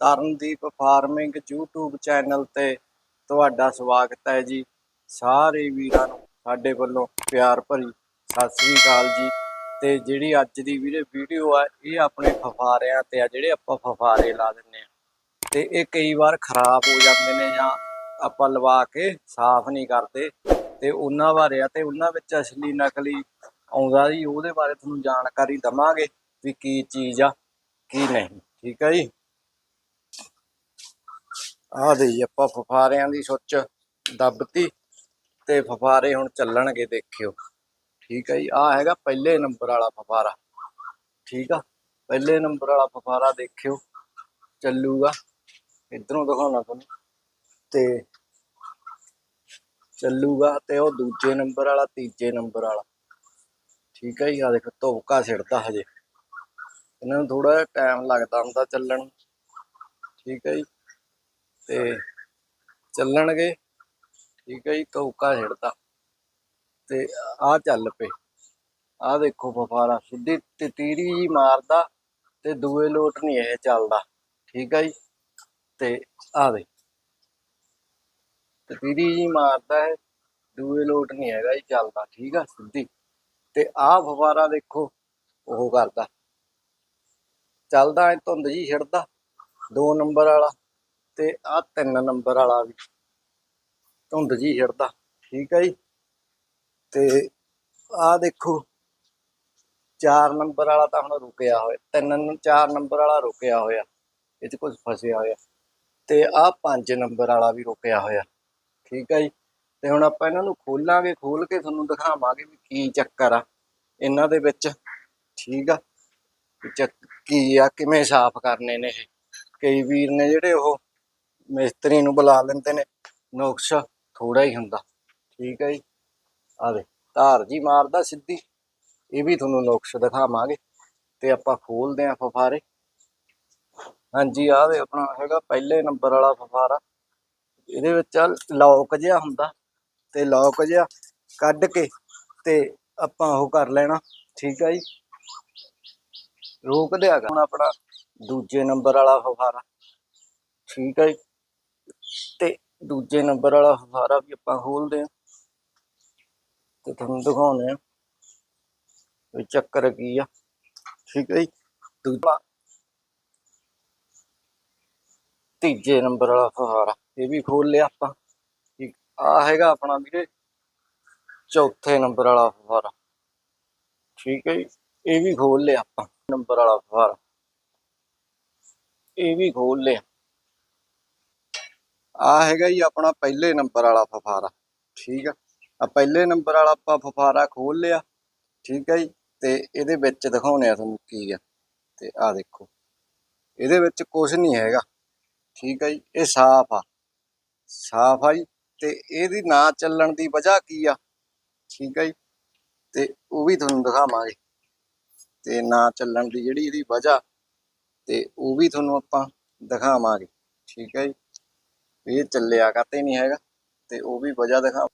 Tarandeep farming YouTube channel ਤੇ ਤੁਹਾਡਾ ਸਵਾਗਤ ਹੈ ਜੀ। ਸਾਰੇ ਵੀਰਾਂ ਨੂੰ ਸਾਡੇ ਵੱਲੋਂ ਪਿਆਰ ਭਰੀ ਸਤਿ ਸ੍ਰੀ ਅਕਾਲ ਜੀ। ਤੇ ਜਿਹੜੀ ਅੱਜ ਦੀ ਵੀਰੇ ਵੀਡੀਓ ਆ, ਇਹ ਆਪਣੇ ਫਫਾਰਿਆਂ ਤੇ ਆ, ਜਿਹੜੇ ਆਪਾਂ ਫਫਾਰੇ ਲਾ ਦਿੰਨੇ ਆ। ਤੇ ਇਹ ਕਈ ਵਾਰ ਖਰਾਬ ਹੋ ਜਾਂਦੇ ਨੇ ਜਾਂ ਆਪਾਂ ਲਵਾ ਕੇ ਸਾਫ਼ ਨਹੀਂ ਕਰਦੇ। ਤੇ ਉਹਨਾਂ ਬਾਰੇ ਆ ਤੇ ਉਹਨਾਂ ਵਿੱਚ ਅਸਲੀ ਨਕਲੀ ਆਉਂਦਾ ਜੀ, ਉਹਦੇ ਬਾਰੇ ਤੁਹਾਨੂੰ ਜਾਣਕਾਰੀ ਦਵਾਂਗੇ ਵੀ ਕੀ ਚੀਜ਼ ਆ, ਕੀ ਨਹੀਂ। ਠੀਕ ਹੈ ਜੀ? ਆਹ ਦੇ ਜੀ ਆਪਾਂ ਫਫਾਰਿਆਂ ਦੀ ਸੁੱਚ ਦੱਬਤੀ ਤੇ ਫਫਾਰੇ ਹੁਣ ਚੱਲਣਗੇ, ਦੇਖਿਓ। ਠੀਕ ਹੈ ਜੀ, ਆਹ ਹੈਗਾ ਪਹਿਲੇ ਨੰਬਰ ਵਾਲਾ ਫਫਾਰਾ। ਠੀਕ ਆ, ਪਹਿਲੇ ਨੰਬਰ ਵਾਲਾ ਫਫਾਰਾ ਦੇਖਿਓ, ਚੱਲੂਗਾ। ਇਧਰੋਂ ਦਿਖਾਉਣਾ ਤੁਹਾਨੂੰ। ਤੇ ਚੱਲੂਗਾ ਤੇ ਉਹ ਦੂਜੇ ਨੰਬਰ ਵਾਲਾ, ਤੀਜੇ ਨੰਬਰ ਵਾਲਾ। ਠੀਕ ਹੈ ਜੀ ਆ ਦੇਖੋ ਧੋਕਾ ਛਿੜਦਾ ਹਜੇ। ਇਹਨਾਂ ਨੂੰ ਥੋੜਾ ਜਿਹਾ ਟਾਈਮ ਲੱਗਦਾ ਹੁੰਦਾ ਚੱਲਣ ਠੀਕ ਹੈ ਜੀ। ਤੇ ਚੱਲਣਗੇ। ਠੀਕ ਹੈ ਜੀ, ਕੌਕਾ ਛਿੜਦਾ। ਤੇ ਆ ਚੱਲ ਪਏ। ਆ ਦੇਖੋ ਫਫਾਰਾ, ਸਿੱਧੀ ਤਤੀਰੀ ਜੀ ਮਾਰਦਾ ਤੇ ਦੂਏ ਲੋਟ ਨਹੀਂ ਇਹ ਚੱਲਦਾ। ਠੀਕ ਹੈ ਜੀ, ਤੇ ਆ ਦੇ ਤਤੀਰੀ ਜੀ ਮਾਰਦਾ ਹੈ, ਦੂਏ ਲੋਟ ਨਹੀਂ ਹੈਗਾ ਜੀ ਚੱਲਦਾ। ਠੀਕ ਆ ਸਿੱਧੀ। ਤੇ ਆਹ ਫਵਾਰਾ ਦੇਖੋ, ਉਹ ਕਰਦਾ। ਚੱਲਦਾ ਐ ਧੁੰਦ ਜੀ ਛਿੜਦਾ 2 ਨੰਬਰ ਵਾਲਾ। ਤੇ ਆਹ 3 ਨੰਬਰ ਵਾਲਾ ਵੀ ਧੁੰਦ ਜੀ ਛਿੜਦਾ ਠੀਕ ਹੈ ਜੀ? ਤੇ ਆਹ ਦੇਖੋ 4 ਨੰਬਰ ਵਾਲਾ ਤਾਂ ਹੁਣ ਰੁਕਿਆ ਹੋਇਆ 3 4 ਨੰਬਰ ਵਾਲਾ ਰੁਕਿਆ ਹੋਇਆ, ਇਹ 'ਚ ਕੁਝ ਫਸਿਆ ਹੋਇਆ। ਤੇ ਆਹ 5 ਨੰਬਰ ਵਾਲਾ ਵੀ ਰੁਕਿਆ ਹੋਇਆ। ਠੀਕ ਹੈ ਜੀ? ਤੇ ਹੁਣ ਆਪਾਂ ਇਹਨਾਂ ਨੂੰ ਖੋਲਾਂਗੇ, ਖੋਲ ਕੇ ਤੁਹਾਨੂੰ ਦਿਖਾਵਾਂਗੇ ਵੀ ਕੀ ਚੱਕਰ ਆ ਇਹਨਾਂ ਦੇ ਵਿੱਚ। ਠੀਕ ਆ? ਵੀ ਕੀ ਆ, ਕਿਵੇਂ ਸਾਫ਼ ਕਰਨੇ ਨੇ ਇਹ? ਕਈ ਵੀਰ ਨੇ ਜਿਹੜੇ ਉਹ ਮਿਸਤਰੀ ਨੂੰ ਬੁਲਾ ਲੈਂਦੇ ਨੇ। ਨੁਕਸ ਥੋੜਾ ਹੀ ਹੁੰਦਾ। ਠੀਕ ਹੈ ਜੀ। ਆ ਦੇ ਧਾਰ ਜੀ ਮਾਰਦਾ ਸਿੱਧੀ। ਇਹ ਵੀ ਤੁਹਾਨੂੰ ਨੁਕਸ ਦਿਖਾਵਾਂਗੇ। ਤੇ ਆਪਾਂ ਖੋਲਦੇ ਆਂ ਫਫਾਰੇ ਹਾਂਜੀ ਆਹ ਦੇ ਆਪਣਾ ਹੈਗਾ ਪਹਿਲੇ ਨੰਬਰ ਵਾਲਾ ਫਫਾਰਾ ਇਹਦੇ ਵਿੱਚ ਲੌਕ ਜਿਹਾ ਹੁੰਦਾ। ਤੇ ਲੌਕ ਜਿਹਾ ਕੱਢ ਕੇ ਤੇ ਆਪਾਂ ਉਹ ਕਰ ਲੈਣਾ। ਠੀਕ ਹੈ ਜੀ। ਰੋਕ ਦਿਆ ਹੁਣ ਆਪਣਾ ਦੂਜੇ ਨੰਬਰ ਵਾਲਾ ਫਫਾਰਾ ਠੀਕ ਹੈ ਜੀ। ਦੂਜੇ ਨੰਬਰ ਵਾਲਾ ਫਫਾਰਾ ਵੀ ਆਪਾਂ ਖੋਲਦੇ ਆ ਤੇ ਤੁਹਾਨੂੰ ਦਿਖਾਉਂਦੇ ਆ ਵੀ ਚੱਕਰ ਕੀ ਆ। ਠੀਕ ਹੈ ਜੀ। ਦੂਜਾ ਤੀਜੇ ਨੰਬਰ ਵਾਲਾ ਫਹਾਰਾ ਇਹ ਵੀ ਖੋਲ ਲਿਆ ਆਪਾਂ। ਠੀਕ, ਆ ਹੈਗਾ ਆਪਣਾ ਵੀਰੇ, ਚੌਥੇ ਨੰਬਰ ਵਾਲਾ ਫਹਾਰਾ ਠੀਕ ਹੈ ਜੀ, ਇਹ ਵੀ ਖੋਲ ਲਿਆ ਆਪਾਂ, ਨੰਬਰ ਵਾਲਾ ਫਹਾਰਾ ਇਹ ਵੀ ਖੋਲ ਲਿਆ। ਆ ਹੈਗਾ ਜੀ ਆਪਣਾ ਪਹਿਲੇ ਨੰਬਰ ਵਾਲਾ ਫਫਾਰਾ, ਠੀਕ ਆ? ਆ ਪਹਿਲੇ ਨੰਬਰ ਵਾਲਾ ਆਪਾਂ ਫਫਾਰਾ ਖੋਲ ਲਿਆ, ਠੀਕ ਹੈ ਜੀ? ਤੇ ਇਹਦੇ ਵਿੱਚ ਦਿਖਾਉਣੇ ਆ ਤੁਹਾਨੂੰ ਕੀ ਆ। ਤੇ ਆ ਦੇਖੋ, ਇਹਦੇ ਵਿੱਚ ਕੁਝ ਨਹੀਂ ਹੈਗਾ, ਠੀਕ ਹੈ ਜੀ? ਇਹ ਸਾਫ਼ ਆ ਸਾਫ਼ ਆ ਜੀ? ਤੇ ਇਹਦੀ ਨਾ ਚੱਲਣ ਦੀ ਵਜ੍ਹਾ ਕੀ ਆ? ਠੀਕ ਹੈ ਜੀ? ਤੇ ਉਹ ਵੀ ਤੁਹਾਨੂੰ ਦਿਖਾਵਾਂਗੇ। ਤੇ ਨਾ ਚੱਲਣ ਦੀ ਜਿਹੜੀ ਇਹਦੀ ਵਜ੍ਹਾ, ਤੇ ਉਹ ਵੀ ਤੁਹਾਨੂੰ ਆਪਾਂ ਦਿਖਾਵਾਂਗੇ, ਠੀਕ ਹੈ ਜੀ? ਇਹ ਚੱਲਿਆ ਕਾਤੇ ਨਹੀਂ ਹੈਗਾ ਤੇ ਉਹ ਵੀ ਵਜ੍ਹਾ ਦਿਖਾ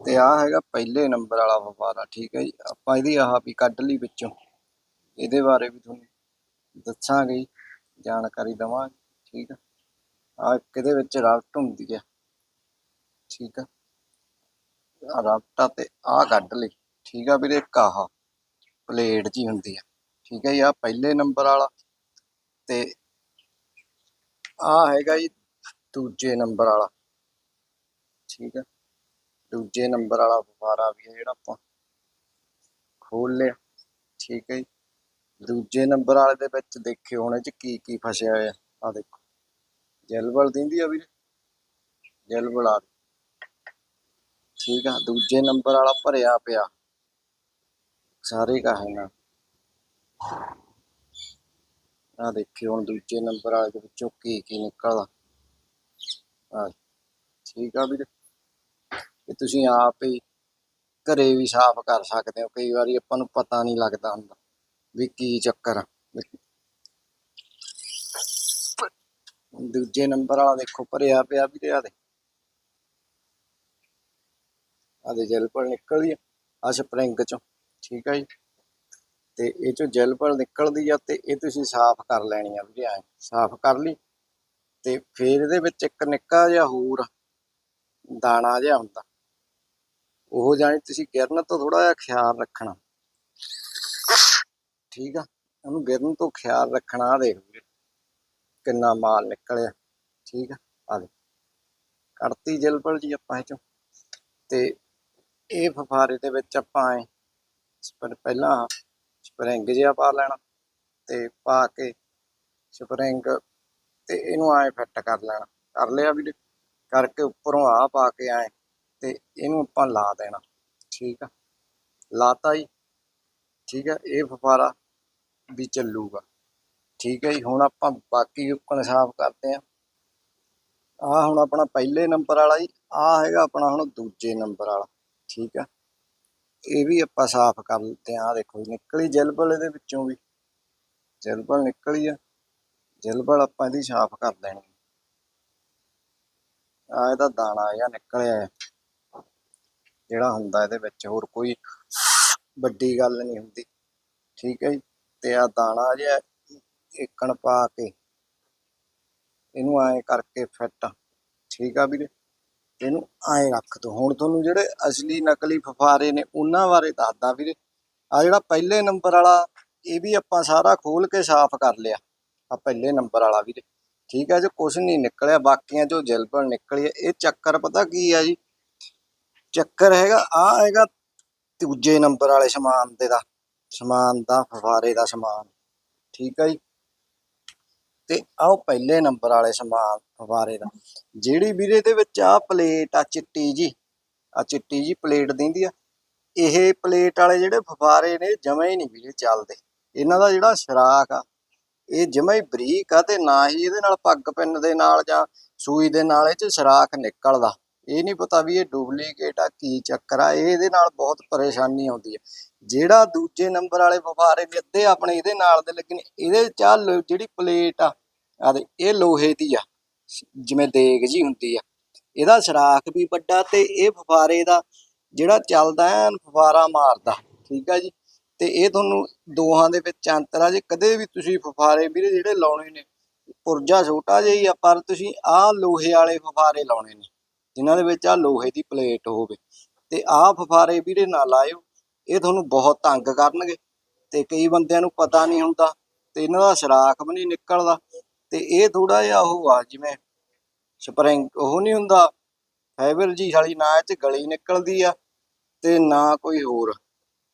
ਤੇ ਆ ਹੈਗਾ ਪਹਿਲੇ ਨੰਬਰ ਵਾਲਾ ਵਪਾਰਾ, ਠੀਕ ਹੈ ਜੀ? ਆਪਾਂ ਇਹਦੀ ਆਹ ਵੀ ਕੱਢ ਲਈ ਵਿੱਚੋਂ। ਇਹਦੇ ਬਾਰੇ ਵੀ ਤੁਹਾਨੂੰ ਦੱਸਾਂਗੇ ਜਾਣਕਾਰੀ ਦਵਾਂਗੇ, ਠੀਕ ਆ ਆ ਕਿਹਦੇ ਵਿੱਚ ਰਬਟ ਹੁੰਦੀ ਹੈ, ਠੀਕ ਆ ਆ ਤੇ ਆ ਕੱਢ ਲਈ, ਠੀਕ ਆ ਵੀਰੇ? ਇੱਕ ਆਹ ਪਲੇਟ ਜੀ ਹੁੰਦੀ ਆ ਠੀਕ ਹੈ ਜੀ? ਆ ਪਹਿਲੇ ਨੰਬਰ ਵਾਲਾ ਤੇ ਆ ਹੈਗਾ ਜੀ ਦੂਜੇ ਨੰਬਰ ਵਾਲਾ। ਠੀਕ ਆ? ਦੂਜੇ ਨੰਬਰ ਵਾਲਾ ਫੁਹਾਰਾ ਵੀ ਹੈ ਜਿਹੜਾ ਆਪਾਂ ਖੋਲ ਲਿਆ। ਠੀਕ ਹੈ ਜੀ? ਦੂਜੇ ਨੰਬਰ ਵਾਲੇ ਦੇ ਵਿੱਚ ਦੇਖਿਓ ਹੁਣ ਇਹ ਚ ਕੀ ਕੀ ਫਸਿਆ ਹੋਇਆ। ਆ ਦੇਖੋ। ਜੈਲਬਲ ਦਿੰਦੀ ਆ ਵੀਰੇ। ਜੈਲਬਲ ਆ ਠੀਕ ਆ? ਦੂਜੇ ਨੰਬਰ ਵਾਲਾ ਭਰਿਆ ਪਿਆ। ਸਾਰੇ ਕਾ ਹੈ ਨਾ ਆ ਦੇਖਿਓ ਹੁਣ ਦੂਜੇ ਨੰਬਰ ਵਾਲੇ ਦੇ ਵਿੱਚੋਂ ਕੀ ਕੀ ਨਿਕਲਦਾ। ਠੀਕ ਆ ਵੀਰੇ। ਇਹ ਤੁਸੀਂ ਆਪ ਹੀ ਘਰੇ ਵੀ ਸਾਫ਼ ਕਰ ਸਕਦੇ ਹੋ। ਕਈ ਵਾਰੀ ਆਪਾਂ ਨੂੰ ਪਤਾ ਨਹੀਂ ਲੱਗਦਾ ਹੁੰਦਾ ਵੀ ਕੀ ਚੱਕਰ ਆ। ਦੂਜੇ ਨੰਬਰ ਵਾਲਾ ਦੇਖੋ, ਭਰਿਆ ਪਿਆ ਵੀ ਤੇ ਆ ਦੇ। ਆ ਦੇ ਜੈਲ ਪਰ ਨਿਕਲਦੀ ਆ। ਆ ਸਪਰਿੰਗ ਚੋਂ। ਠੀਕ ਆ ਜੀ। ਤੇ ਇਹ ਚੋਂ ਜੈਲ ਪਰ ਨਿਕਲਦੀ ਆ ਤੇ ਇਹ ਤੁਸੀਂ ਸਾਫ਼ ਕਰ ਲੈਣੀ ਆ ਵੀ ਐ। ਸਾਫ਼ ਕਰ ਲਈ। ਤੇ ਫਿਰ ਇਹਦੇ ਵਿੱਚ ਇੱਕ ਨਿੱਕਾ ਜਿਹਾ ਹੋਰ ਦਾਣਾ ਜਿਹਾ ਹੁੰਦਾ। ਉਹ ਜਾਣੀ ਤੁਸੀਂ ਗਿਰਨ ਤੋਂ ਥੋੜਾ ਜਿਹਾ ਖਿਆਲ ਰੱਖਣਾ। ਠੀਕ ਆ? ਉਹਨੂੰ ਗਿਰਨ ਤੋਂ ਖਿਆਲ ਰੱਖਣਾ ਦੇਖ ਕਿੰਨਾ ਮਾਲ ਨਿਕਲਿਆ। ਠੀਕ ਆ? ਆ ਦੇ ਕੱਢਤੀ ਜਲਬਲ ਜੀ ਆਪਾਂ ਇਹ ਚੋਂ। ਤੇ ਇਹ ਫਫਾਰੇ ਦੇ ਵਿੱਚ ਆਪਾਂ ਐ ਸਪਰ, ਪਹਿਲਾਂ ਸਪਰਿੰਗ ਜਿਹਾ ਪਾ ਲੈਣਾ ਤੇ ਪਾ ਕੇ ਸਪਰਿੰਗ ਤੇ ਇਹਨੂੰ ਐ ਫਿੱਟ ਕਰ ਲੈਣਾ। ਕਰ ਲਿਆ ਵੀਰੇ ਕਰਕੇ ਉੱਪਰੋਂ ਆ ਪਾ ਕੇ ਐ ਤੇ ਇਹਨੂੰ ਆਪਾਂ ਲਾ ਦੇਣਾ। ਠੀਕ ਆ? ਲਾਤਾ ਜੀ। ਠੀਕ ਆ? ਇਹ ਫਫਾਰਾ ਵੀ ਚੱਲੂਗਾ। ਠੀਕ ਹੈ ਜੀ? ਹੁਣ ਆਪਾਂ ਬਾਕੀ ਉੱਪਰ ਸਾਫ਼ ਕਰਦੇ ਆ। ਆ ਹੁਣ ਆਪਣਾ ਪਹਿਲੇ ਨੰਬਰ ਵਾਲਾ ਜੀ। ਆ ਹੈਗਾ ਆਪਣਾ ਹੁਣ ਦੂਜੇ ਨੰਬਰ ਵਾਲਾ। ਠੀਕ ਆ? ਇਹ ਵੀ ਆਪਾਂ ਸਾਫ਼ ਕਰ ਲਿੱਤੇ ਆ। ਦੇਖੋ ਜੀ, ਨਿਕਲੀ ਜਲਬਲ ਇਹਦੇ ਵਿੱਚੋਂ ਵੀ। ਜਲਬਲ ਨਿਕਲੀ ਆ। ਜਿਲਬਲ ਆਪਾਂ ਇਹਦੀ ਸਾਫ਼ ਕਰ ਦੇਣੀ। ਆ ਇਹਦਾ ਦਾਣਾ ਜਿਹਾ ਨਿਕਲਿਆ ਜਿਹੜਾ ਹੁੰਦਾ ਇਹਦੇ ਵਿੱਚ, ਹੋਰ ਕੋਈ ਵੱਡੀ ਗੱਲ ਨਹੀਂ ਹੁੰਦੀ। ਠੀਕ ਹੈ ਜੀ, ਤੇ ਆ ਦਾਣਾ ਜਿਹਾ ਏਕਣ ਪਾ ਕੇ ਇਹਨੂੰ ਐਂ ਕਰਕੇ ਫਿੱਟ। ਠੀਕ ਆ ਵੀਰੇ, ਇਹਨੂੰ ਐਂ ਰੱਖ ਦੋ। ਹੁਣ ਤੁਹਾਨੂੰ ਜਿਹੜੇ ਅਸਲੀ ਨਕਲੀ ਫਫਾਰੇ ਨੇ, ਉਹਨਾਂ ਬਾਰੇ ਦੱਸਦਾ ਵੀਰੇ। ਆ ਜਿਹੜਾ ਪਹਿਲੇ ਨੰਬਰ ਵਾਲਾ, ਇਹ ਵੀ ਆਪਾਂ ਸਾਰਾ ਖੋਲ ਕੇ ਸਾਫ਼ ਕਰ ਲਿਆ। ਆ ਪਹਿਲੇ ਨੰਬਰ ਵਾਲਾ ਵੀਰੇ ਠੀਕ ਹੈ ਜੋ ਕੁਝ ਨਹੀਂ ਨਿਕਲਿਆ, ਬਾਕੀਆਂ ਚੋਂ ਜਲਬਲ ਨਿਕਲੀ ਹੈ। ਇਹ ਚੱਕਰ ਪਤਾ ਕੀ ਆ ਜੀ? ਚੱਕਰ ਹੈਗਾ ਆ ਹੈਗਾ ਦੂਜੇ ਨੰਬਰ ਵਾਲੇ ਸਮਾਨ ਦੇ ਦਾ, ਸਮਾਨ ਦਾ ਫਵਾਰੇ ਦਾ ਸਮਾਨ। ਠੀਕ ਹੈ ਜੀ? ਤੇ ਆਹ ਪਹਿਲੇ ਨੰਬਰ ਵਾਲੇ ਸਮਾਨ ਫਵਾਰੇ ਦਾ। ਜਿਹੜੀ ਵੀਰੇ ਦੇ ਵਿੱਚ ਆ ਪਲੇਟ ਆ ਚਿੱਟੀ ਜੀ ਆ ਚਿੱਟੀ ਜੀ ਪਲੇਟ ਦਿੰਦੀ ਆ। ਇਹ ਪਲੇਟ ਵਾਲੇ ਜਿਹੜੇ ਫਵਾਰੇ ਨੇ, ਜਮਾ ਹੀ ਨਹੀਂ ਵੀਰੇ ਚੱਲਦੇ। ਇਹਨਾਂ ਦਾ ਜਿਹੜਾ ਸ਼ਰਾਕ ਆ ਇਹ ਜਮਾ ਹੀ ਬਰੀਕ ਆ ਤੇ ਨਾ ਹੀ ਇਹਦੇ ਨਾਲ ਪੱਗ ਪਿੰਨ ਦੇ ਨਾਲ ਜਾਂ ਸੂਈ ਦੇ ਨਾਲ ਇਹ ਚ ਸ਼ਰਾਕ ਨਿਕਲਦਾ। ਇਹ ਨਹੀਂ ਪਤਾ ਵੀ ਇਹ ਡੁਪਲੀਕੇਟ ਆ, ਕੀ ਚੱਕਰ ਆ, ਇਹ ਇਹਦੇ ਨਾਲ ਬਹੁਤ ਪਰੇਸ਼ਾਨੀ ਆਉਂਦੀ ਹੈ ਜਿਹੜਾ ਦੂਜੇ ਨੰਬਰ ਵਾਲੇ ਵਪਾਰੇ ਨੇ ਅੱਧੇ ਆਪਣੇ ਇਹਦੇ ਨਾਲ ਦੇ ਲੇਕਿਨ ਇਹਦੇ ਚਾਹ ਜਿਹੜੀ ਪਲੇਟ ਆ ਆ ਇਹ ਲੋਹੇ ਦੀ ਆ, ਜਿਵੇਂ ਦੇਗ ਜੀ ਹੁੰਦੀ ਆ। ਇਹਦਾ ਸਰਾਖ ਵੀ ਵੱਡਾ ਤੇ ਇਹ ਫਫਾਰੇ ਦਾ ਜਿਹੜਾ ਚੱਲਦਾ ਐਨ ਫਫਾਰਾ ਮਾਰਦਾ, ਠੀਕ ਆ ਜੀ? ਤੇ ਇਹ ਤੁਹਾਨੂੰ ਦੋਹਾਂ ਦੇ ਵਿੱਚ ਅੰਤਰ ਆ। ਜੇ ਕਦੇ ਵੀ ਤੁਸੀਂ ਫਫਾਰੇ ਵੀਰੇ ਜਿਹੜੇ ਲਾਉਣੇ ਨੇ, ਪੁਰਜਾ ਛੋਟਾ ਜਿਹਾ ਹੀ ਆ, ਪਰ ਤੁਸੀਂ ਆਹ ਲੋਹੇ ਵਾਲੇ ਫਫਾਰੇ ਲਾਉਣੇ ਨੇ। ਜਿਨ੍ਹਾਂ ਦੇ ਵਿੱਚ ਆ ਲੋਹੇ ਦੀ ਪਲੇਟ ਹੋਵੇ ਤੇ ਆਹ ਫਫਾਰੇ ਵੀਰੇ ਨਾ ਲਾਇਓ। ਇਹ ਤੁਹਾਨੂੰ ਬਹੁਤ ਤੰਗ ਕਰਨਗੇ ਤੇ ਕਈ ਬੰਦਿਆਂ ਨੂੰ ਪਤਾ ਨਹੀਂ ਹੁੰਦਾ ਤੇ ਇਹਨਾਂ ਦਾ ਸਰਾਖ ਵੀ ਨਹੀਂ ਨਿਕਲਦਾ। ਤੇ ਇਹ ਥੋੜਾ ਜਿਹਾ ਉਹ ਆ, ਜਿਵੇਂ ਸਪਰਿੰਗ, ਉਹ ਨਹੀਂ ਹੁੰਦਾ। ਫਾਈਬਰ ਜੀ ਵਾਲੀ ਨਾ ਇਹ ਚ ਗਲੀ ਨਿਕਲਦੀ ਆ ਤੇ ਨਾ ਕੋਈ ਹੋਰ।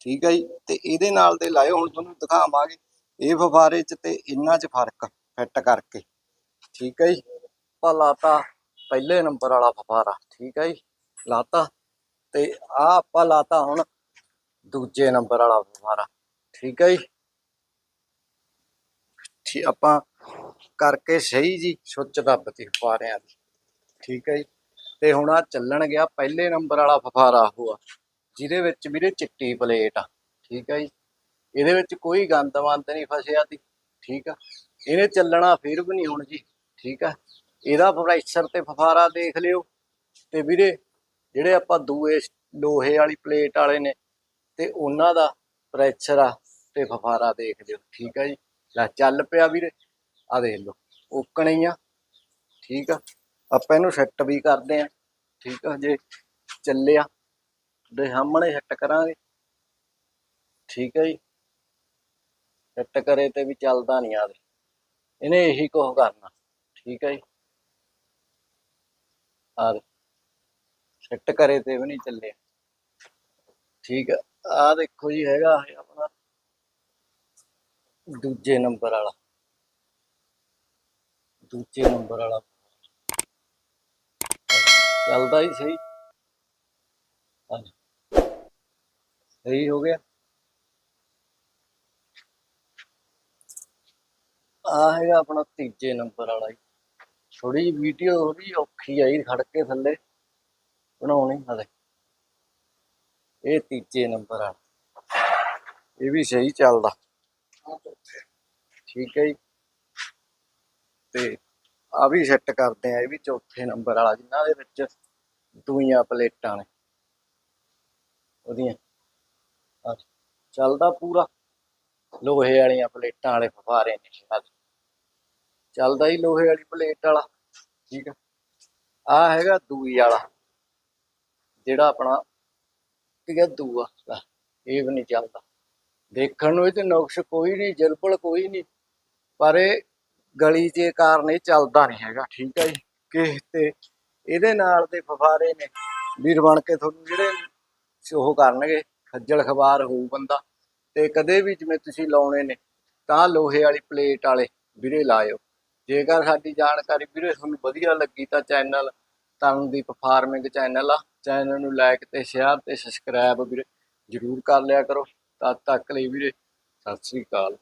ਠੀਕ ਹੈ ਜੀ? ਤੇ ਇਹਦੇ ਨਾਲ ਦੇ ਲਾਇਓ, ਹੁਣ ਤੁਹਾਨੂੰ ਦਿਖਾਵਾਂਗੇ, ਇਹ ਫਫਾਰੇ ਚ ਤੇ ਇਹਨਾਂ ਚ ਫ਼ਰਕ ਫਿੱਟ ਕਰਕੇ। ਠੀਕ ਹੈ ਜੀ? ਆਪਾਂ ਲਾਤਾ ਪਹਿਲੇ ਨੰਬਰ ਵਾਲਾ ਫਫਾਰਾ ਠੀਕ ਹੈ ਜੀ? ਲਾਤਾ। ਤੇ ਆ ਆਪਾਂ ਲਾਤਾ ਹੁਣ ਦੂਜੇ ਨੰਬਰ ਵਾਲਾ ਫਫਾਰਾ ਠੀਕ ਹੈ ਜੀ? ਠੀਕ ਆਪਾਂ ਕਰਕੇ ਸਹੀ ਜੀ, ਸੁੱਚ ਦੱਬਤੀ ਫਫਾਰਿਆਂ ਦੀ। ਠੀਕ ਹੈ ਜੀ? ਤੇ ਹੁਣ ਆ ਚੱਲਣ ਗਿਆ, ਪਹਿਲੇ ਨੰਬਰ ਵਾਲਾ ਫਫਾਰਾ ਉਹ ਜਿਹਦੇ ਵਿੱਚ ਵੀਰੇ ਚਿੱਟੀ ਪਲੇਟ ਆ, ਠੀਕ ਆ ਜੀ। ਇਹਦੇ ਵਿੱਚ ਕੋਈ ਗੰਦ ਮੰਦ ਨਹੀਂ ਫਸਿਆ ਦੀ ਠੀਕ ਆ। ਇਹਨੇ ਚੱਲਣਾ ਫਿਰ ਵੀ ਨਹੀਂ ਹੁਣ ਜੀ, ਠੀਕ ਆ। ਇਹਦਾ ਪ੍ਰੈਸ਼ਰ ਤੇ ਫਫਾਰਾ ਦੇਖ ਲਿਓ ਤੇ ਵੀਰੇ ਜਿਹੜੇ ਆਪਾਂ ਦੂਏ ਲੋਹੇ ਵਾਲੀ ਪਲੇਟ ਵਾਲੇ ਨੇ ਤੇ ਉਹਨਾਂ ਦਾ ਪ੍ਰੈਸ਼ਰ ਆ ਤੇ ਫਫਾਰਾ ਦੇਖ ਲਿਓ, ਠੀਕ ਆ ਜੀ। ਲੈ ਚੱਲ ਪਿਆ ਵੀਰੇ, ਆ ਦੇਖ ਲਓ ਓਕਣੇ ਹੀ ਆ, ਠੀਕ ਆ। ਆਪਾਂ ਇਹਨੂੰ ਸੈੱਟ ਵੀ ਕਰਦੇ ਆ, ਠੀਕ ਆ, ਜੇ ਚੱਲਿਆ। ਤੁਹਾਡੇ ਸਾਹਮਣੇ ਹਿੱਟ ਕਰਾਂਗੇ। ਠੀਕ ਹੈ ਜੀ? ਹਿੱਟ ਕਰੇ ਤੇ ਵੀ ਚੱਲਦਾ ਨਹੀਂ ਆਦੇ ਇਹਨੇ ਇਹੀ ਕੁਝ ਕਰਨਾ। ਠੀਕ ਹੈ ਜੀ? ਆਰ ਸੈੱਟ ਕਰੇ ਤੇ ਵੀ ਨਹੀਂ ਚੱਲਿਆ। ਠੀਕ ਹੈ ਆ ਦੇਖੋ ਜੀ ਹੈਗਾ ਆਪਣਾ ਦੂਜੇ ਨੰਬਰ ਵਾਲਾ। ਦੂਜੇ ਨੰਬਰ ਵਾਲਾ। ਚੱਲਦਾ ਹੀ ਸਹੀ। ਹਾਂਜੀ। ਸਹੀ ਹੋ ਗਿਆ। ਆ ਹੈਗਾ ਆਪਣਾ ਤੀਜੇ ਨੰਬਰ ਵਾਲਾ ਥੋੜੀ ਜਿਹੀ ਵੀਡੀਓ ਥੋੜੀ ਔਖੀ ਆਈ ਖੜ ਕੇ ਥੱਲੇ। ਬਣਾਉਣੀ ਹਲੇ। ਇਹ ਤੀਜੇ ਨੰਬਰ ਵਾਲਾ ਇਹ ਵੀ ਸਹੀ ਚੱਲਦਾ। ਠੀਕ ਹੈ ਜੀ। ਤੇ ਆ ਵੀ ਸੈੱਟ ਕਰਦੇ ਆ, ਇਹ ਵੀ ਚੌਥੇ ਨੰਬਰ ਵਾਲਾ, ਜਿਨ੍ਹਾਂ ਦੇ ਵਿੱਚ ਦੂਈਆਂ ਪਲੇਟਾਂ ਨੇ। ਉਹਦੀਆਂ। ਆਹ ਚੱਲਦਾ ਪੂਰਾ। ਲੋਹੇ ਵਾਲੀਆਂ ਪਲੇਟਾਂ ਵਾਲੇ ਫਫਾਰੇ ਨੇ ਸ਼ਾਇਦ। ਚੱਲਦਾ ਹੀ ਲੋਹੇ ਵਾਲੀ ਪਲੇਟ ਵਾਲਾ, ਠੀਕ ਆ। ਆ ਹੈਗਾ ਦੂਈ ਵਾਲਾ, ਜਿਹੜਾ ਆਪਣਾ ਠੀਕ ਦੂਆ ਇਹ ਵੀ ਨਹੀਂ ਚੱਲਦਾ। ਦੇਖਣ ਨੂੰ ਇਹ ਤੇ ਨੁਕਸ ਕੋਈ ਨਹੀਂ ਜਲਪਲ ਕੋਈ ਨਹੀਂ। ਪਰ ਇਹ ਗਲੀ ਦੇ ਕਾਰਨ ਇਹ ਚੱਲਦਾ ਨਹੀਂ ਹੈਗਾ, ਠੀਕ ਹੈ ਜੀ। ਕਿ ਤੇ? ਇਹਦੇ ਨਾਲ ਦੇ ਫਫਾਰੇ ਨੇ। ਵੀਰ ਬਣ ਕੇ ਤੁਹਾਨੂੰ ਜਿਹੜੇ ਉਹ ਕਰਨਗੇ। ਖੱਜਲ ਖਬਾਰ ਹੋਊ ਬੰਦਾ, ਤੇ ਕਦੇ ਵੀ ਜਿਵੇਂ ਤੁਸੀਂ ਲਾਉਣੇ ਨੇ, ਤਾਂ ਲੋਹੇ ਵਾਲੀ ਪਲੇਟ ਵਾਲੇ ਵੀਰੇ ਲਾਇਓ। ਜੇਕਰ ਸਾਡੀ ਜਾਣਕਾਰੀ ਵੀਰੇ ਤੁਹਾਨੂੰ ਵਧੀਆ ਲੱਗੀ ਤਾਂ ਚੈਨਲ ਤਨਦੀਪ ਫਾਰਮਿੰਗ ਚੈਨਲ ਆ, ਚੈਨਲ ਨੂੰ ਲਾਈਕ ਤੇ ਸ਼ੇਅਰ ਤੇ ਸਬਸਕ੍ਰਾਈਬ ਵੀਰੇ ਜਰੂਰ ਕਰ ਲਿਆ ਕਰੋ। ਤਦ ਤੱਕ ਲਈ ਵੀਰੇ, ਸਤਿ ਸ੍ਰੀ ਅਕਾਲ।